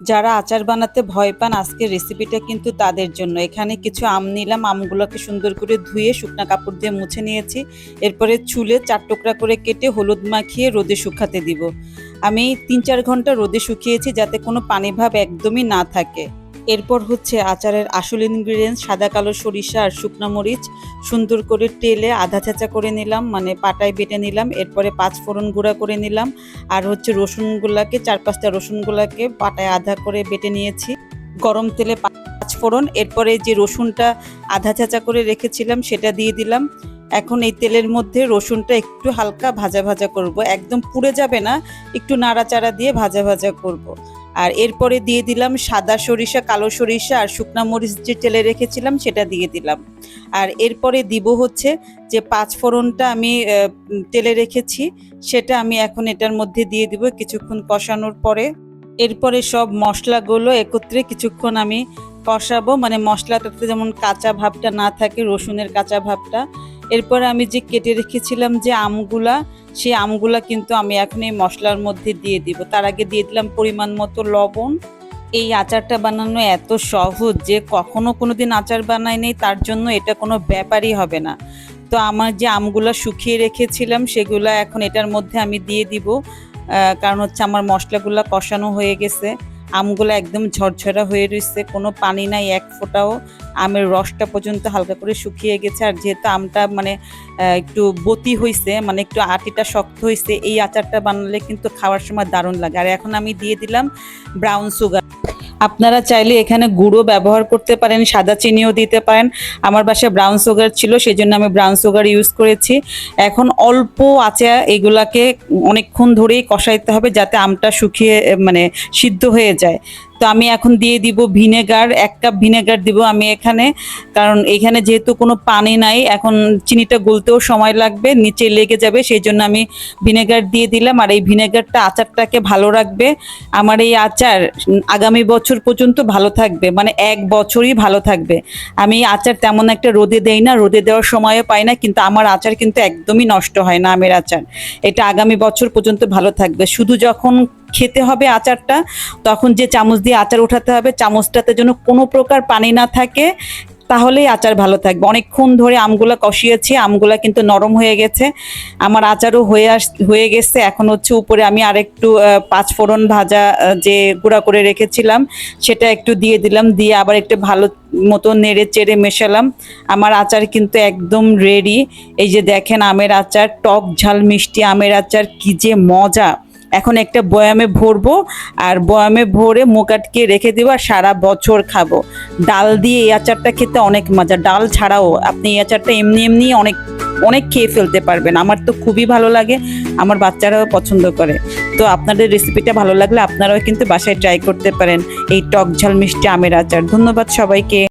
যারা আচার বানাতে ভয় পান, আজকের রেসিপিটা কিন্তু তাদের জন্য। এখানে কিছু আম নিলাম, আমগুলোকে সুন্দর করে ধুয়ে শুকনা কাপড় দিয়ে মুছে নিয়েছি। এরপরে চুলে চার টুকরা করে কেটে হলুদ মাখিয়ে রোদে শুকাতে দিব। আমি তিন চার ঘণ্টা রোদে শুকিয়েছি যাতে কোনো পানি ভাব একদমই না থাকে। এরপর হচ্ছে আচারের আসল ইনগ্রিডিয়েন্টস সাদা কালো সরিষা আর শুকনো মরিচ। সুন্দর করে তেলে আধা চেঁচা করে নিলাম মানে পাটায় বেটে নিলাম, এরপরে পাঁচ ফোড়ন গুঁড়া করে নিলাম। আর হচ্ছে রসুনগুলাকে, চার পাঁচটা রসুনগুলাকে পাটায় আধা করে বেটে নিয়েছি। গরম তেলে পাঁচ ফোড়ন, এরপরে যে রসুনটা আধা চেঁচা করে রেখেছিলাম, সেটা দিয়ে দিলাম। এখন এই তেলের মধ্যে রসুনটা একটু হালকা ভাজা ভাজা করব। একদম পুড়ে যাবে না, একটু নাড়াচাড়া দিয়ে ভাজা ভাজা করব। আর এরপরে দিয়ে দিলাম সাদা সরিষা, কালো সরিষা আর শুকনা মরিচ যে তেলে রেখেছিলাম সেটা দিয়ে দিলাম। আর এরপরে দিব হচ্ছে যে পাঁচ ফোড়নটা আমি তেলে রেখেছি, সেটা আমি এখন এটার মধ্যে দিয়ে দিব কিছুক্ষণ কষানোর পরে। এরপরে সব মশলাগুলো একত্রে কিছুক্ষণ আমি কষাবো মানে মশলাটাতে যেমন কাঁচা ভাবটা না থাকে, রসুনের কাঁচা ভাবটা এরপরে আমি যে কেটে রেখেছিলাম যে আমগুলা, সেই আমগুলা কিন্তু আমি এখন এই মশলার মধ্যে দিয়ে দিব। তার আগে দিয়ে দিলাম পরিমাণ মতো লবণ। এই আচারটা বানানো এত সহজ যে কখনো কোনো দিন আচার বানাই নেই, তার জন্য এটা কোনো ব্যাপারই হবে না। তো আমার যে আমগুলো শুকিয়ে রেখেছিলাম, সেগুলো এখন এটার মধ্যে আমি দিয়ে দিব। কারণ হচ্ছে আমার মশলাগুলো কষানো হয়ে গেছে। আমগুলো একদম ঝরঝরা হয়ে রয়েছে, কোনো পানি নাই, এক ফোঁটাও আমের রসটা পর্যন্ত হালকা করে শুকিয়ে গেছে। আর যেহেতু আমটা মানে একটু বতি হয়েছে মানে একটু আটিটা শক্ত হয়েছে এই আচারটা বানালে কিন্তু খাওয়ার সময় দারুণ লাগে। আর এখন আমি দিয়ে দিলাম ব্রাউন সুগার আপনারা চাইলে এখানে গুঁড়ো ব্যবহার করতে পারেন, সাদা চিনিও দিতে পারেন। আমার বাসায় ব্রাউন সুগার ছিল সেই জন্য আমি ব্রাউন সুগার ইউজ করেছি। এখন অল্প আচে এগুলাকে অনেকক্ষণ ধরেই কষাইতে হবে যাতে আমটা শুকিয়ে মানে সিদ্ধ হয়ে যায়। তো আমি এখন দিয়ে দিব ভিনেগার, এক কাপ ভিনেগার দিব আমি এখানে। কারণ এখানে যেহেতু কোনো পানি নাই, এখন চিনিটা গলতেও সময় লাগবে, নিচে লেগে যাবে, সেই জন্য আমি ভিনেগার দিয়ে দিলাম। আর এই ভিনেগারটা আচারটাকে ভালো রাখবে। আমার এই আচার আগামী বছর পর্যন্ত ভালো থাকবে মানে এক বছরই ভালো থাকবে। আমি আচার তেমন একটা রোদে দেই না, রোদে দেওয়ার সময়ও পাই না, কিন্তু আমার আচার কিন্তু একদমই নষ্ট হয় না আমের আচার। এটা আগামী বছর পর্যন্ত ভালো থাকবে। শুধু যখন খেতে হবে আচারটা তখন যে চামচ দিয়ে আচার উঠাতে হবে চামচটাতে যেন কোনো প্রকার পানি না থাকে তাহলেই আচার ভালো থাকবে। অনেকক্ষণ ধরে আমগুলা কষিয়েছি আমগুলা কিন্তু নরম হয়ে গেছে। আমার আচারও হয়ে আস হয়ে গেছে। এখন হচ্ছে উপরে আমি আরেকটু আহ, পাঁচ ফোড়ন ভাজা যে গুঁড়া করে রেখেছিলাম সেটা একটু দিয়ে দিলাম। দিয়ে আবার একটু ভালো মতো নেড়ে চেড়ে মেশালাম। আমার আচার কিন্তু একদম রেডি এই যে দেখেন আমের আচার টক ঝাল মিষ্টি আমের আচার কি যে মজা! এখন একটা বয়ামে ভরবো আর বয়ামে ভরে মুখ আটকে রেখে দেবো আর সারা বছর খাব। ডাল দিয়ে এই আচারটা খেতে অনেক মজা। ডাল ছাড়াও আপনি এই আচারটা এমনি এমনি অনেক অনেক খেয়ে ফেলতে পারবেন। আমার তো খুবই ভালো লাগে। আমার বাচ্চারাও পছন্দ করে। তো আপনাদের রেসিপিটা ভালো লাগলে আপনারাও কিন্তু বাসায় ট্রাই করতে পারেন। এই টক ঝাল মিষ্টি আমের আচার। ধন্যবাদ সবাইকে।